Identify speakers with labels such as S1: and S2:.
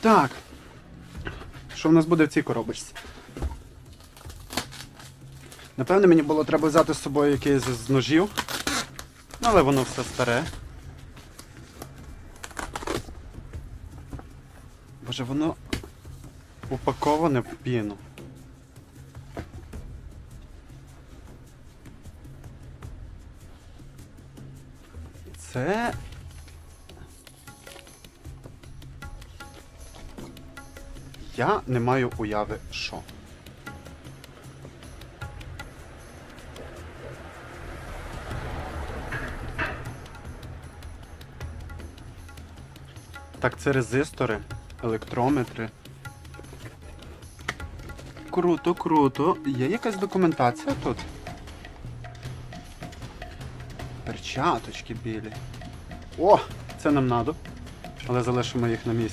S1: Так. Що в нас буде в цій коробочці? Напевне, мені було треба взяти з собою якийсь з ножів. Але воно все старе. Боже, воно упаковане в піну. Це. Я не маю уяви, що. Так, це резистори, електрометри. Круто, круто. Є якась документація тут? Перчаточки білі. О, це нам надо. Але залишимо їх на місці.